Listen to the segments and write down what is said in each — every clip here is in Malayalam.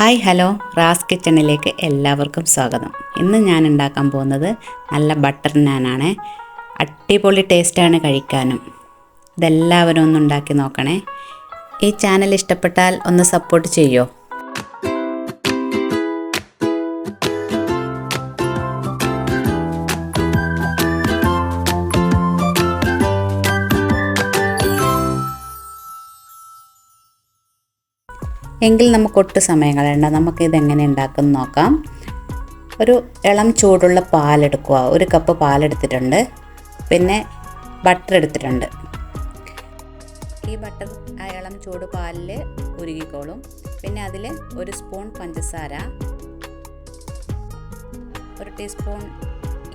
Hi hello. റാസ് കിച്ചണിലേക്ക് എല്ലാവർക്കും സ്വാഗതം. ഇന്ന് ഞാൻ ഉണ്ടാക്കാൻ പോകുന്നത് നല്ല ബട്ടർ നാനാണ്. അടിപൊളി ടേസ്റ്റാണ് കഴിക്കാനും. ഇതെല്ലാവരും ഒന്ന് ഉണ്ടാക്കി നോക്കണേ. ഈ ചാനൽ ഇഷ്ടപ്പെട്ടാൽ ഒന്ന് സപ്പോർട്ട് ചെയ്യോ? എങ്കിൽ നമുക്ക് ഒട്ടും സമയം കളയണ്ട. നമുക്ക് ഇതെങ്ങനെ ഉണ്ടാക്കുമെന്ന് നോക്കാം. ഒരു ഇളം ചൂടുള്ള പാലെടുക്കുക. ഒരു കപ്പ് പാലെടുത്തിട്ടുണ്ട്. പിന്നെ ബട്ടർ എടുത്തിട്ടുണ്ട്. ഈ ബട്ടർ ആ ഇളം ചൂട് പാലിൽ ഉരുകിക്കോളും പിന്നെ അതിൽ ഒരു സ്പൂൺ പഞ്ചസാര ഒരു ടീസ്പൂൺ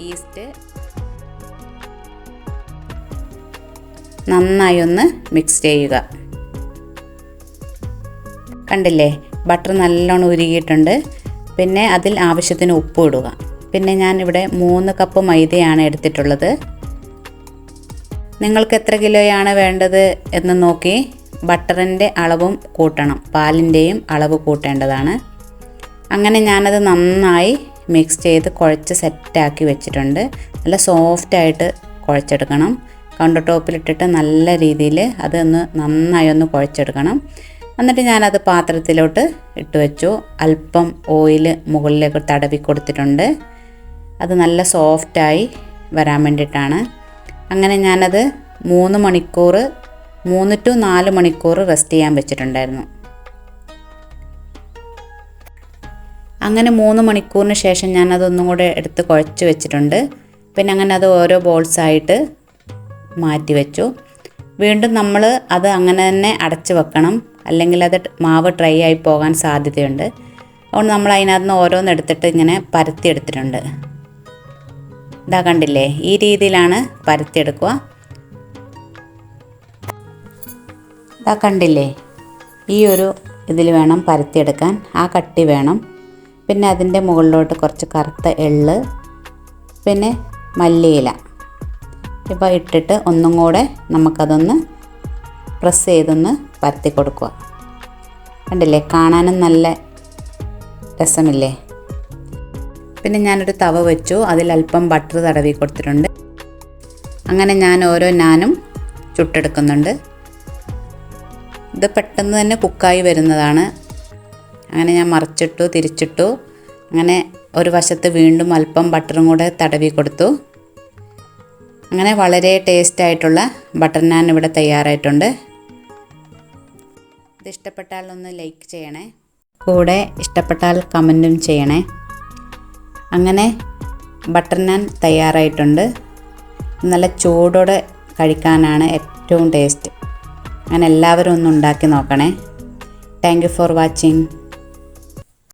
ഈസ്റ്റ് നന്നായി ഒന്ന് മിക്സ് ചെയ്യുക. കണ്ടില്ലേ? ബട്ടർ നല്ലോണം ഉരുകിയിട്ടുണ്ട്. പിന്നെ അതിൽ ആവശ്യത്തിന് ഉപ്പ് ഇടുക. പിന്നെ ഞാൻ ഇവിടെ മൂന്ന് കപ്പ് മൈദയാണ് എടുത്തിട്ടുള്ളത്. നിങ്ങൾക്ക് എത്ര കിലോയാണ് വേണ്ടത് എന്ന് നോക്കി. ബട്ടറിന്റെ അളവും കൂട്ടണം. പാലിന്റെയും അളവ് കൂട്ടേണ്ടതാണ്. അങ്ങനെ ഞാനത് നന്നായി മിക്സ് ചെയ്ത് കുഴച്ച് സെറ്റാക്കി വെച്ചിട്ടുണ്ട്. നല്ല സോഫ്റ്റായിട്ട് കുഴച്ചെടുക്കണം. കൗണ്ടർ ടോപ്പിലിട്ടിട്ട് നല്ല രീതിയിൽ അതൊന്ന് നന്നായി ഒന്ന് കുഴച്ചെടുക്കണം. എന്നിട്ട് ഞാനത് പാത്രത്തിലോട്ട് ഇട്ട് വെച്ചു. അല്പം ഓയിൽ മുകളിലേക്ക് തടവി കൊടുത്തിട്ടുണ്ട്. അത് നല്ല സോഫ്റ്റായി വരാൻ വേണ്ടിയിട്ടാണ്. അങ്ങനെ ഞാനത് മൂന്ന് മണിക്കൂർ മൂന്ന് ടു നാല് മണിക്കൂർ റെസ്റ്റ് ചെയ്യാൻ വെച്ചിട്ടുണ്ടായിരുന്നു. അങ്ങനെ മൂന്ന് മണിക്കൂറിന് ശേഷം ഞാനതൊന്നും കൂടെ എടുത്ത് കുഴച്ച് വെച്ചിട്ടുണ്ട്. പിന്നെ അങ്ങനെ അത് ഓരോ ബോൾസായിട്ട് മാറ്റി വെച്ചു. വീണ്ടും നമ്മൾ അത് അങ്ങനെ തന്നെ അടച്ച് വെക്കണം. അല്ലെങ്കിൽ അത് മാവ് ഡ്രൈ ആയി പോകാൻ സാധ്യതയുണ്ട്. അതുകൊണ്ട് നമ്മൾ അതിനകത്ത് നിന്ന് ഓരോന്ന് എടുത്തിട്ട് ഇങ്ങനെ പരത്തി എടുത്തിട്ടുണ്ട്. ഇതാ കണ്ടില്ലേ? ഈ രീതിയിലാണ് പരത്തിയെടുക്കുക ഇതാ കണ്ടില്ലേ? ഈ ഒരു ഇതിൽ വേണം പരത്തിയെടുക്കാൻ ആ കട്ടി വേണം. പിന്നെ അതിന്റെ മുകളിലോട്ട് കുറച്ച് കറുത്ത എള്ള്. പിന്നെ മല്ലിയില. ഇപ്പോൾ ഇട്ടിട്ട് ഒന്നും കൂടെ നമുക്കതൊന്ന് പ്രസ് ചെയ്തൊന്ന് പരത്തി കൊടുക്കുക. കണ്ടില്ലേ? കാണാനും നല്ല രസമില്ലേ? പിന്നെ ഞാനൊരു തവ വെച്ചു. അതിൽ അല്പം ബട്ടർ തടവി കൊടുത്തിട്ടുണ്ട്. അങ്ങനെ ഞാൻ ഓരോ നാനും ചുട്ടെടുക്കുന്നുണ്ട്. ഇത് പെട്ടെന്ന് തന്നെ കുക്കായി വരുന്നതാണ്. അങ്ങനെ ഞാൻ മറിച്ചിട്ടു തിരിച്ചിട്ടു. അങ്ങനെ ഒരു വശത്ത് വീണ്ടും അല്പം ബട്ടറും കൂടെ തടവി കൊടുത്തു. അങ്ങനെ വളരെ ടേസ്റ്റായിട്ടുള്ള ബട്ടർ നാൻ ഇവിടെ തയ്യാറായിട്ടുണ്ട്. ഇഷ്ടപ്പെട്ടാൽ ഒന്ന് ലൈക്ക് ചെയ്യണേ. കൂടെ ഇഷ്ടപ്പെട്ടാൽ കമന്റും ചെയ്യണേ. അങ്ങനെ ബട്ടർ നാൻ തയ്യാറായിട്ടുണ്ട്. നല്ല ചൂടോടെ കഴിക്കാനാണ് ഏറ്റവും ടേസ്റ്റ്. അങ്ങനെ എല്ലാവരും ഒന്ന് ഉണ്ടാക്കി നോക്കണേ. Thank you for watching